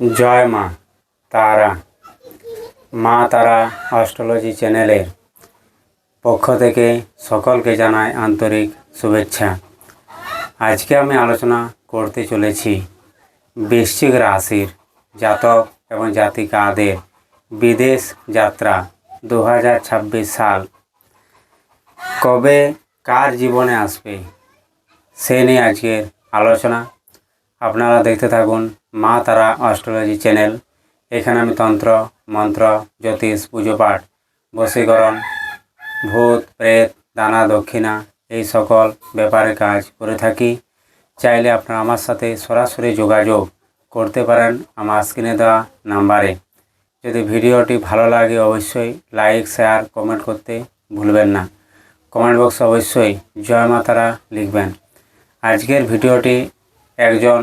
জয় মা তারা। মা তারা অস্ট্রোলজি চ্যানেলের পক্ষ থেকে সকলকে জানাই আন্তরিক শুভেচ্ছা। আজকে আমি আলোচনা করতে চলেছি বৃশ্চিক রাশির জাতক এবং জাতিকাদের বিদেশ যাত্রা দু হাজার ছাব্বিশ সাল। কবে কার জীবনে আসবে, সে নিয়ে আজকের আলোচনা। আপনারা দেখতে থাকুন মা তারা অস্ট্রোলজি চ্যানেল। এখানে আমি তন্ত্র, মন্ত্র, জ্যোতিষ, পুজো পাঠ, বশীকরণ, ভূত, প্রেত, দানা, দক্ষিণা এই সকল ব্যাপারে কাজ করে থাকি। চাইলে আপনারা আমার সাথে সরাসরি যোগাযোগ করতে পারেন আমার স্ক্রিনে দেওয়া নাম্বারে। যদি ভিডিওটি ভালো লাগে অবশ্যই লাইক, শেয়ার, কমেন্ট করতে ভুলবেন না। কমেন্ট বক্সে অবশ্যই জয় মাতারা লিখবেন। আজকের ভিডিওটি একজন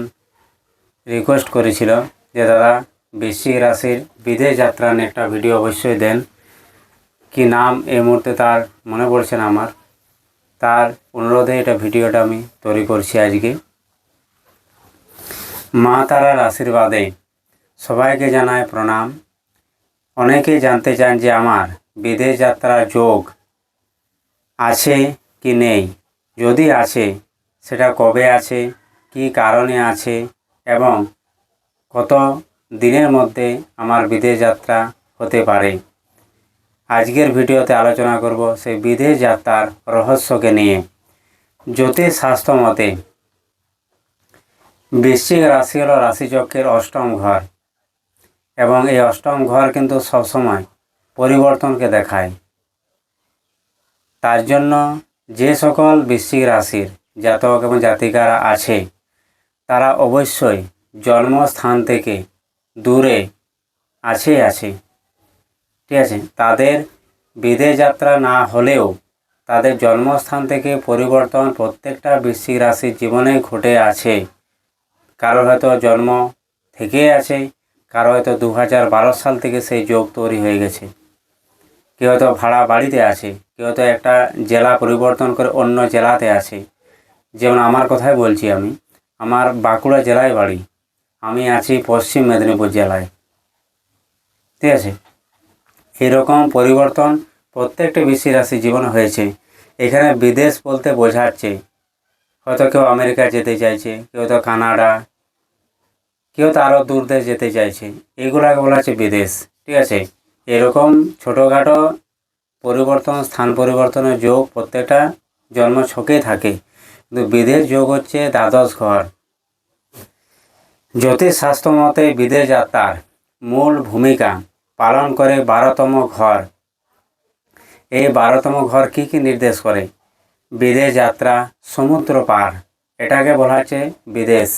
রিকোয়েস্ট করেছিল যে, দাদা বেশি রাশির বিদেশ যাত্রা নিয়ে একটা ভিডিও অবশ্যই দেন। কি নাম এই মুহূর্তে তার মনে পড়ছে না আমার। তার অনুরোধে এটা ভিডিওটা আমি তৈরি করছি আজকে। মা তারার আশীর্বাদে সবাইকে জানায় প্রণাম। অনেকেই জানতে চান যে, আমার বিদেশ যাত্রার যোগ আছে কি নেই? যদি আছে, সেটা কবে আছে? কি কারণে আছে? এবং কত দিনের মধ্যে আমার বিদেশ যাত্রা হতে পারে। আজকের ভিডিওতে আলোচনা করব সেই বিদেশ যাত্রার রহস্যকে নিয়ে। জ্যোতিষ শাস্ত্র মতে, বৃশ্চিক রাশি হল রাশিচক্রের অষ্টম ঘর এবং এই অষ্টম ঘর কিন্তু সবসময় পরিবর্তনকে দেখায়। তার জন্য যে সকল বৃশ্চিক রাশির জাতক এবং জাতিকারা আছে তারা অবশ্যই জন্মস্থান থেকে দূরে আছে আছে। ঠিক আছে? তাদের বিদেশ যাত্রা না হলেও তাদের জন্মস্থান থেকে পরিবর্তন প্রত্যেকটা বৃশ্চিক রাশির জীবনে ঘটে আছে। কারও হয়তো জন্ম থেকেই আছে, কারও হয়তো দু হাজার বারো সাল থেকে সেই যোগ তৈরি হয়ে গেছে। কেউ হয়তো ভাড়া বাড়িতে আছে, কেউ হয়তো একটা জেলা পরিবর্তন করে অন্য জেলাতে আছে। যেমন আমার কথাই বলছি আমি আমার বাঁকুড়া জেলায় বাড়ি। আমি আছি পশ্চিম মেদিনীপুর জেলায়। ঠিক আছে? এরকম পরিবর্তন প্রত্যেকটা বিশ্বের রাশি জীবনে হয়েছে। এখানে বিদেশ বলতে বোঝাচ্ছে। হয়তো কেউ আমেরিকা যেতে চাইছে, কেউ তো কানাডা, কেউ তো আরও দূর দেশ যেতে চাইছে। এগুলাকে বলা হচ্ছে বিদেশ। ঠিক আছে? এরকম ছোটোখাটো পরিবর্তন, স্থান পরিবর্তনের যোগ প্রত্যেকটা জন্ম ছকেই থাকে। কিন্তু বিদেশ যোগ হচ্ছে দ্বাদশ ঘর। জ্যোতিষশাস্ত্র মতে বিদেশ যাত্রার মূল ভূমিকা পালন করে বারোতম ঘর। এই বারোতম ঘর কি কি নির্দেশ করে? বিদেশ যাত্রা সমুদ্র পার, এটাকে বলা হচ্ছে বিদেশ।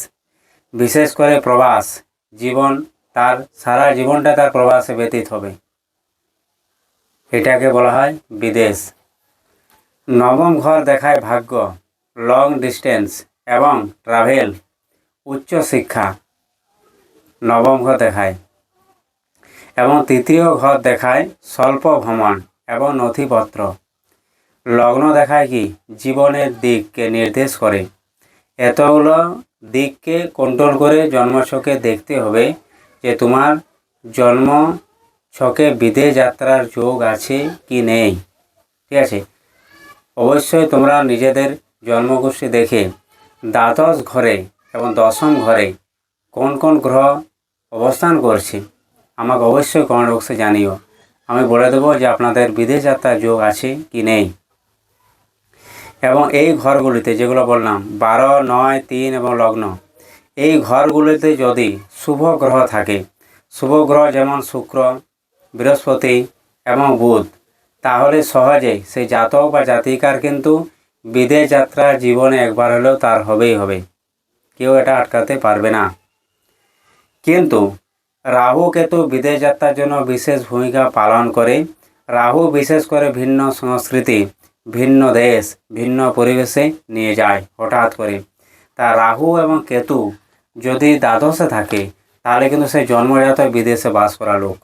বিশেষ করে প্রবাস, জীবন তার, সারা জীবনটা তার প্রবাসে ব্যতীত হবে। এটাকে বলা হয় বিদেশ। নবম ঘর দেখায় ভাগ্য। লং ডিস্টেন্স এবং ট্রাভেল উচ্চশিক্ষা নবম ঘর দেখায় এবং তৃতীয় ঘর দেখায় স্বল্প ভ্রমণ এবং নথিপত্র। লগ্ন দেখায় কি? জীবনের দিককে নির্দেশ করে। এতগুলো দিককে কন্ট্রোল করে জন্মছকে দেখতে হবে যে তোমার জন্ম ছকে বিদেশ যাত্রার যোগ আছে কি নেই। ঠিক আছে? অবশ্যই তোমরা নিজেদের জন্মগোষ্ঠী দেখে দ্বাদশ ঘরে এবং দশম ঘরে কোন কোন গ্রহ অবস্থান করছে, আমাকে অবশ্যই কমেন্ট বক্সে জানিও। আমি বলে দেবো যে আপনাদের বিদেশ যাত্রার যোগ আছে কি নেই। এবং এই ঘরগুলিতে যেগুলো বললাম, বারো, নয়, তিন এবং লগ্ন, এই ঘরগুলিতে যদি শুভ গ্রহ থাকে, শুভ গ্রহ যেমন শুক্র, বৃহস্পতি এবং বুধ, তাহলে সহজেই সেই জাতক বা জাতিকার কিন্তু বিদেশ যাত্রা জীবনে একবার হলেও তার হবেই হবে। কেউ এটা আটকাতে পারবে না। কিন্তু রাহু কেতু বিদেশ যাত্রার জন্য বিশেষ ভূমিকা পালন করে। রাহু বিশেষ করে ভিন্ন সংস্কৃতি, ভিন্ন দেশ, ভিন্ন পরিবেশে নিয়ে যায় হঠাৎ করে। তা রাহু এবং কেতু যদি দ্বাদশে থাকে, তাহলে কিন্তু সে জন্মজাত বিদেশে বাস করা লোক।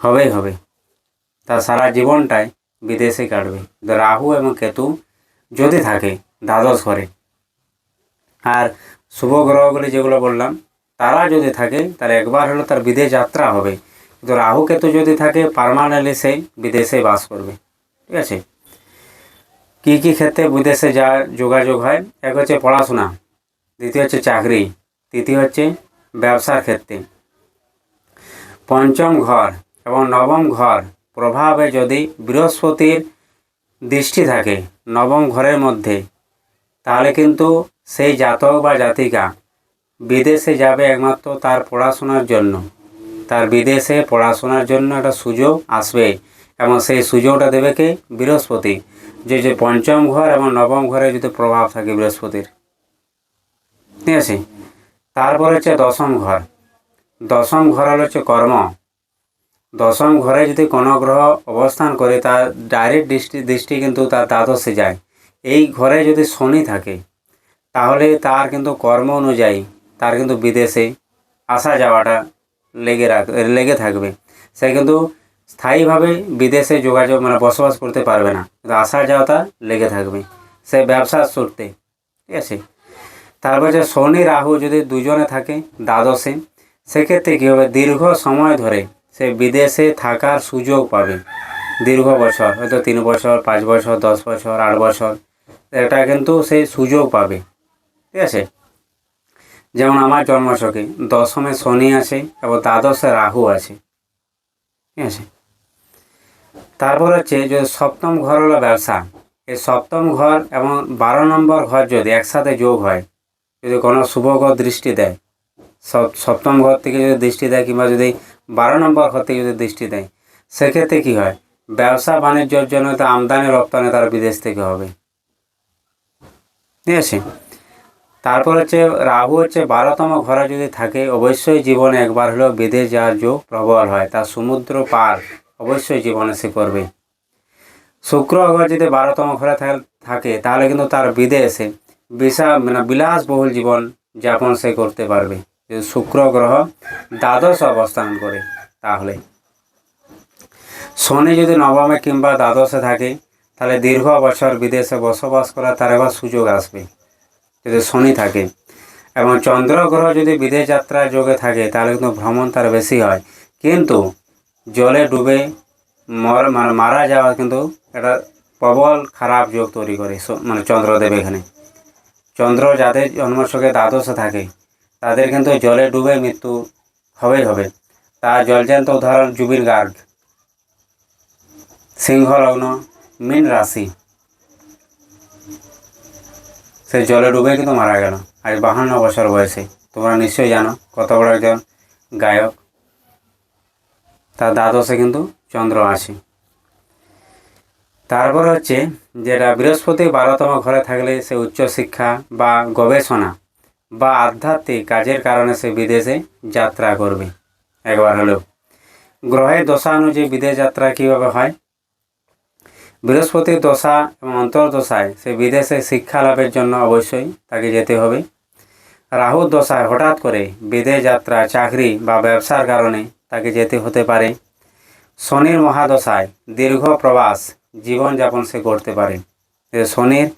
হবেই হবে। তার সারা জীবনটাই বিদেশে কাটবে। রাহু এবং কেতু যদি থাকে, দ্বাদশ ঘরে। আর শুভ গ্রহগুলি যেগুলো বললাম, তারা যদি থাকে, তাহলে একবার হলো তার বিদেশ যাত্রা হবে। কিন্তু রাহু কেতু যদি থাকে পারমানেন্টলি সে বিদেশে বাস করবে। ঠিক আছে? কী কী ক্ষেত্রে বিদেশে যা যোগাযোগ হয়? এক হচ্ছে পড়াশোনা, দ্বিতীয় হচ্ছে চাকরি, তৃতীয় হচ্ছে ব্যবসার ক্ষেত্রে। পঞ্চম ঘর এবং নবম ঘর প্রভাবে যদি বৃহস্পতির দৃষ্টি থাকে নবম ঘরের মধ্যে, তাহলে কিন্তু সেই জাতক বা জাতিকা বিদেশে যাবে একমাত্র তার পড়াশোনার জন্য। তার বিদেশে পড়াশোনার জন্য একটা সুযোগ আসবে এবং সেই সুযোগটা দেবে কে? বৃহস্পতি। যে যে পঞ্চম ঘর এবং নবম ঘরে যদি প্রভাব থাকে বৃহস্পতির। ঠিক আছে? তারপর হচ্ছে দশম ঘর। দশম ঘর হলো হচ্ছে কর্ম। দশম ঘরে যদি কোনো গ্রহ অবস্থান করে, তার ডাইরেক্ট দৃষ্টি দৃষ্টি কিন্তু তার দ্বাদশে যায়। এই ঘরে যদি শনি থাকে, তাহলে তার কিন্তু কর্ম অনুযায়ী তার কিন্তু বিদেশে আসা যাওয়াটা লেগে রাখ, লেগে থাকবে। সে কিন্তু স্থায়ীভাবে বিদেশে যোগাযোগ মানে বসবাস করতে পারবে না। কিন্তু আসা যাওয়াটা লেগে থাকবে। সে ব্যবসার সূত্রে ঠিক আছে? তারপর যে শনি, রাহু যদি দুজনে থাকে দ্বাদশে, সেক্ষেত্রে কী হবে? দীর্ঘ সময় ধরে সে বিদেশে থাকার সুযোগ পাবে। দীর্ঘ বছর, হয়তো তিন বছর, পাঁচ বছর, দশ বছর, আট বছর, এটা কিন্তু সে সুযোগ পাবে। ঠিক আছে? যেমন আমার জন্মছকে দশমে শনি আছে এবং দ্বাদশে রাহু আছে। ঠিক আছে? তারপর হচ্ছে যে সপ্তম ঘর হলো ব্যবসা। এই সপ্তম ঘর এবং বারো নম্বর ঘর যদি একসাথে যোগ হয়, যদি কোনো শুভগ্রহ দৃষ্টি দেয়, সপ- সপ্তম ঘর থেকে যদি দৃষ্টি দেয় কিংবা যদি বারো নম্বর ঘর থেকে যদি দৃষ্টি দেয়, সেক্ষেত্রে কী হয়? ব্যবসা বাণিজ্যর জন্য তো আমদানি রপ্তানি তার বিদেশ থেকে হবে। ঠিক আছে? তারপর হচ্ছে রাহু হচ্ছে বারোতম ঘরে যদি থাকে, অবশ্যই জীবনে একবার হলেও বিদেশ যাওয়ার যোগ প্রবল হয়। তার সমুদ্র পার অবশ্যই জীবনে সে করবে। শুক্র গ্রহ যদি বারোতম ঘরে থাক- তাহলে কিন্তু তার বিদেশে বিশাল মানে বিলাসবহুল জীবন যাপন সে করতে পারবে। শুক্র গ্রহ দ্বাদশ অবস্থান করে, তাহলে। শনি যদি নবমে কিংবা দ্বাদশে থাকে, তাহলে দীর্ঘ বছর বিদেশে বসবাস করার তার এবার সুযোগ আসবে, যদি শনি থাকে। এবং চন্দ্র গ্রহ যদি বিদেশ যাত্রার যোগে থাকে, তাহলে কিন্তু ভ্রমণ তার বেশি হয়। কিন্তু জলে ডুবে মানে মারা যাওয়া কিন্তু এটা প্রবল খারাপ যোগ তৈরি করে মানে চন্দ্রদেব এখানে। চন্দ্র যাদের জন্মছকে দ্বাদশে থাকে তাদের কিন্তু জলে ডুবে মৃত্যু হবেই হবে। তার জলজান্ত উদাহরণ জুবিন গার্গ। সিংহ লগ্ন মীন রাশি। সে জলে ডুবে কিন্তু মারা গেল। আজ বাহান্ন বছর বয়সে। তোমরা নিশ্চয়ই জানো কত বড় একজন গায়ক। তার দ্বাদশে কিন্তু চন্দ্র আছে তারপর হচ্ছে, যেটা বৃহস্পতি বারোতম ঘরে থাকলে সে উচ্চশিক্ষা বা গবেষণা বা আধ্যাত্মিক কাজের কারণে সে বিদেশে যাত্রা করবে। একবার হলেও। গ্রহের দশা অনুযায়ী বিদেশ যাত্রা কীভাবে হয়? বৃহস্পতির দশা এবং অন্তর্দশায় সে বিদেশে শিক্ষা লাভের জন্য অবশ্যই তাকে যেতে হবে। রাহুর দশায় হঠাৎ করে বিদেশ যাত্রা, চাকরি বা ব্যবসার কারণে তাকে যেতে হতে পারে। শনির মহাদশায় দীর্ঘ প্রবাস, জীবনযাপন সে করতে পারে। শনির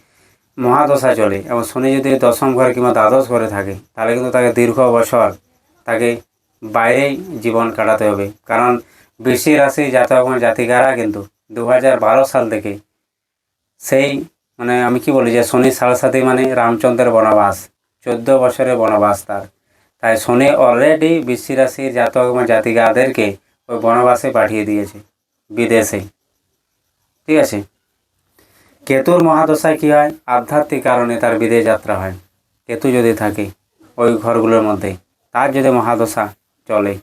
মহাদশা চলে এবং শনি যদি দশম ঘরে কিংবা দ্বাদশ ঘরে থাকে, তাহলে কিন্তু তাকে দীর্ঘ বছর তাকে বাইরেই জীবন কাটাতে হবে। কারণ বৃষ্টি রাশি জাতক জাতিকারা কিন্তু দু হাজার বারো সাল থেকে সেই মানে আমি কি বলি যে শনি সাড়ে সাথে মানে রামচন্দ্রের বনবাস, চোদ্দ বছরের বনবাস তার। তাই শনি অলরেডি বৃষ্টি রাশির জাতক জাতিকাদেরকে ওই বনবাসে পাঠিয়ে দিয়েছে বিদেশে। ঠিক আছে? কেতুর মহাদশায় কী হয়? আধ্যাত্মিক কারণে তার বিদেশ যাত্রা হয়। কেতু যদি থাকে, ওই ঘরগুলোর মধ্যে, তার যদি মহাদশা চলে,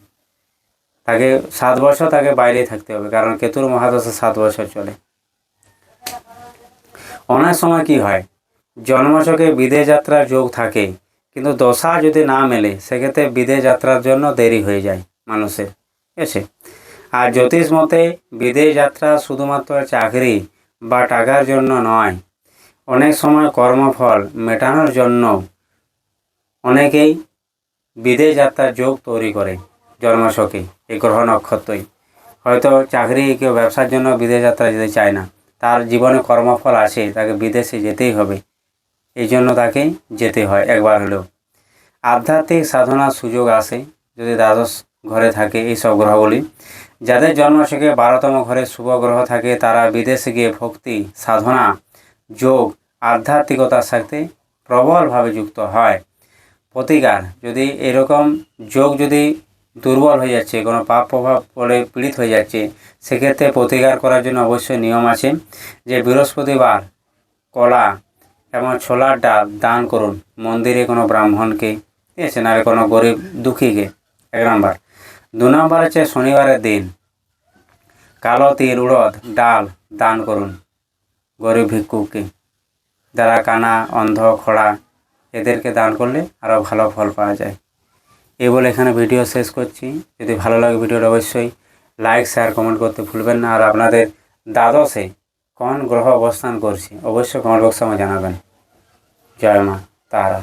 তাকে সাত বছর তাকে বাইরে থাকতে হবে, কারণ কেতুর মহাদশা সাত বছর চলে। অনেক সময় কি হয়? জন্মছকে বিদেশ যাত্রার যোগ থাকে, কিন্তু দশা যদি না মেলে, সেক্ষেত্রে বিদেশ যাত্রার জন্য দেরি হয়ে যায় মানুষের। আছে? আর জ্যোতিষ মতে, বিদেশ যাত্রা শুধুমাত্র চাকরি বা টাকার জন্য নয়। অনেক সময় কর্মফল মেটানোর জন্য অনেকেই বিদেশ যাত্রার যোগ তৈরি করে জন্মছকে এই গ্রহ নক্ষত্রই। হয়তো চাকরি কেউ ব্যবসার জন্য বিদেশ যাত্রা যেতে চায় না। তার জীবনে কর্মফল আছে, তাকে বিদেশে যেতেই হবে। এই জন্য তাকে যেতে হয় একবার হলেও। আধ্যাত্মিক সাধনার সুযোগ আসে যদি দ্বাদশ ঘরে থাকে এই সব গ্রহগুলি। যাদের জন্ম থেকে বারোতম ঘরে শুভ গ্রহ থাকে, তারা বিদেশে গিয়ে ভক্তি, সাধনা, যোগ, আধ্যাত্মিকতার সাথে প্রবলভাবে যুক্ত হয়। প্রতিকার, যদি এরকম যোগ যদি দুর্বল হয়ে যাচ্ছে, কোনো পাপ প্রভাব পড়ে, পীড়িত হয়ে যাচ্ছে, সেক্ষেত্রে প্রতিকার করার জন্য অবশ্যই নিয়ম আছে যে বৃহস্পতিবার কলা এবং ছোলার ডাল দান করুন। মন্দিরে কোনো ব্রাহ্মণকে ঠিক আছে নাহলে কোনো গরিব দুঃখীকে। এক নম্বর। দু নম্বর হচ্ছে শনিবারের দিন। কালো তিল, উড়দ, ডাল দান করুন গরিব ভিক্ষুকে যারা কানা, অন্ধ, খোড়া, এদেরকে দান করলে আরও ভালো ফল পাওয়া যায়। এই বলে এখানে ভিডিও শেষ করছি। যদি ভালো লাগে ভিডিওটা অবশ্যই লাইক, শেয়ার, কমেন্ট করতে ভুলবেন না। আর আপনাদের দ্বাদশে কোন গ্রহ অবস্থান করছে, অবশ্যই কমেন্ট বক্সে আমাকে জানাবেন। জয় মা, তারা।